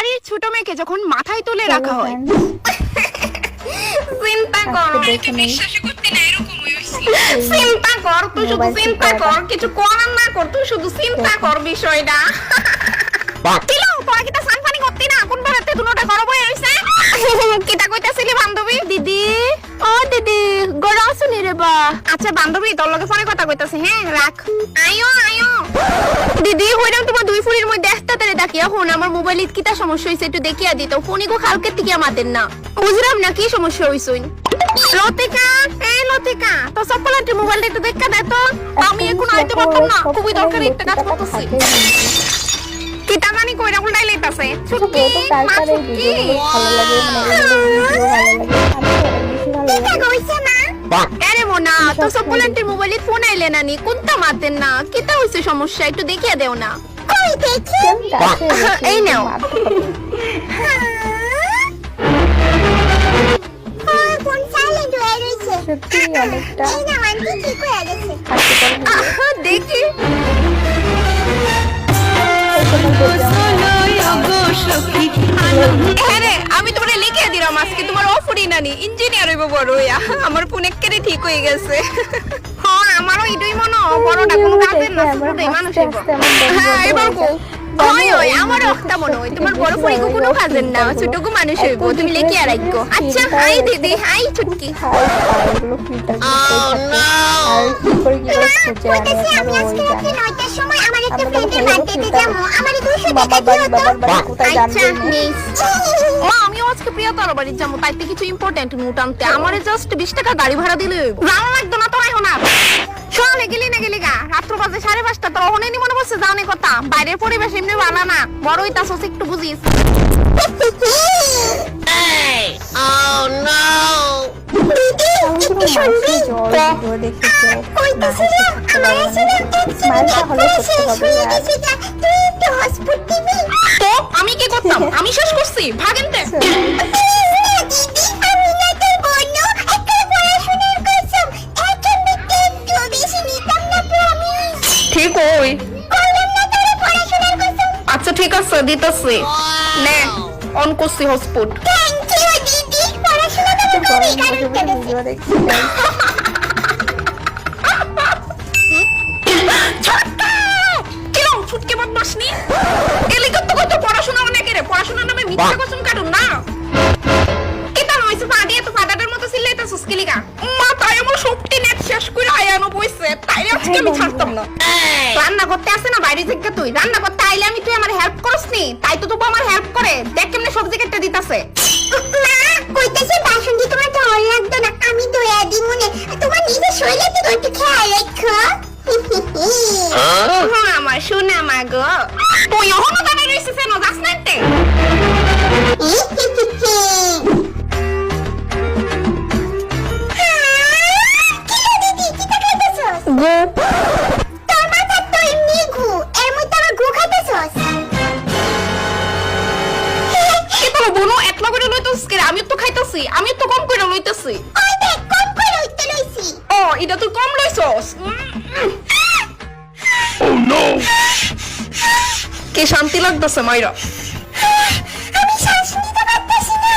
বাড়ির ছোট মেয়েকে যখন মাথায় তুলে রাখা হয়। চিন্তা কর আজকে দেখে নেই। বিশ্বাসই করতে না এরকমই হইছে। চিন্তা কর তুই শুধু চিন্তা চিন্তা কর কিছু করার না কর তুই শুধু চিন্তা কর বিষয়টা। কিলো তোরা কিটা সানফানি করতি না? কোন বেড়াতে দুটোটা গরম হয়ে রইছে? কিটা কইতাছিলি বান্ধবী? দিদি। ও দিদি গড়া আসুনি রে বা। আচ্ছা বান্ধবী তোর লগে ফোনে কথা কইতাছে হ্যাঁ? রাখ। আইও আইও। দিদি হইরাম তোমার দুই ফুরির মধ্যে একটা তারে ডাকিয়া ফোন আমার মোবাইলে কিটা সমস্যা হইছে একটু দেখিয়া দিত ফোনে গো কালকে থেকে আমাদের না। বুঝলাম না কি সমস্যা হইছইন লতিকা এই লতিকা তো সপ্পলান্টি মোবাইলটা একটু দেখা দে তো। আমি এখন আইতে পারতাম না। খুবই দরকারি একটা কাজ করতেছি। কি টাকানি কইরা উল্টাই লইতাছে। ছুটকি মা ছুটকি ভালো লাগে মানে এগুলো আরে মোনা তো সপ্পলান্টির মোবাইলে ফোন আইলে না নি? কোনটা মাতেন না? কিটা হইছে সমস্যা? একটু দেখিয়া দেও না। কই দেখি? এই নাও। ফোন সাইলেন্ট সত্যি অনেকটা। এই না নানি ইঞ্জিনিয়ার হইব বড় হইয়া। আমার ফোন একেবারে ঠিক হয়ে গেছে। হ্যাঁ আমারও এটাই মনে হয়, বড়টা কোনো কাজের না মানুষ হইব হ্যাঁ এবার কো জানো, হয় হয় আমারও এই একটা মনে হয় তোমার বড় ফড়ি কোনো কাজের না ছোটকু মানুষ হইব তুমি লিখে আর আচ্ছা হাই দিদি হাই ছুটকি জানে। সময় আমার একটা ফ্রেন্ডের ভালো বার্থডেতে যাব। আমার দুশো টাকা বাবার বাড়ি দিও তো বাবার বাড়ি কোথায় আচ্ছা আজকে প্রিয়তর বাড়ি যাব তাইতে কিছু ইম্পর্টেন্ট নোট আনতে। আমারে জাস্ট বিশ টাকা গাড়ি ভাড়া দিলে হইব। লাগতো না তোর এখন আর। সকালে গেলি না গেলি গা। রাত্র বাজে সাড়ে পাঁচটা তোর ওখানে মনে করছে জানে কথা। বাইরের পরিবেশ এমনি ভালো না। বড় হইতাছস একটু বুঝিস। হসপিটাল তো আমি কি করতাম? আমি শেষ করছি। ভাগেনতে আমি না তোর বোনও একটা পড়াশোনার কসম এখন একটু একটু বেশি নিতাম না প্রমিস ঠিক ওই। না আচ্ছা ঠিক আছে দিতেছি। নে অন করছি হটস্পট থ্যাংক ইউ দিদি। পড়াশোনাটা আমি মিথ্যা কসম কাটুন না। কিতা নইছে পাডি এত ফাটাটার মতো সিলাইতাছস কিলিগা মা তাই আমার শক্তি নেট শেষ করে আয়ানো বইছে। তাই আজকে আমি ছাড়তাম না। রান্না করতে আসে না বাইরে থেকে তুই? রান্না করতে আইলে আমি তুই আমার হেল্প করস নি? তাই তো তবু আমার হেল্প করে। দেখ কেমনে সবজি কেটে দিতাছে। মা কইতাছে বাসন দিয়ে তোমার তো ঢল লাগতো না। আমি দয়া দি মনে। তোমার নিজের শরীরে তো একটু খেয়াল রাখো। হ্যাঁ আমার শোনা মা গো। তুই এখনও দাঁড়িয়ে রইছিস কেন? যাস না একলা কে আমি তো খাইতাছি আমি তো কম করে লইতেছি। ওই দেখ কম করে উঠতে লইছি। ও এটা তুই কম লইছস? কি শান্তি লাগতেছে মাইরা? আমি শ্বাস নিতে পারতেছি না।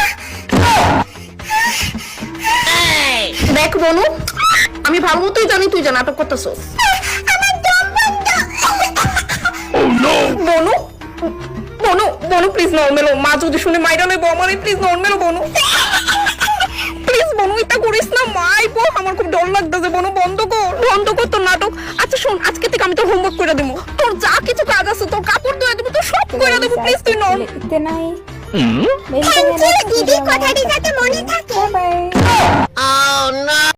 দেখ বনু আমি ভালো মতোই জানি তুই যে নাটক করতেছস। বনু প্লিজ নর্মেল মা যদি শুনে মাইরা লইব আমার প্লিজ নর্মেল বনু প্লিজ বনু এটা করিস না মাইবো আমার খুব ডর লাগতেছে বনু বন্ধ কর বন্ধ কর তোর নাটক আচ্ছা শোন আজকে থেকে আমি তোর হোমওয়ার্ক করে দেবো তোর যা কিছু কাজ আছে তোর কাপড় ধুয়ে দেবো তোর সব করে দেবো প্লিজ তুই নর নাই থ্যাংক ইউ দিদি কথাটি যাতে মনে থাকে বাই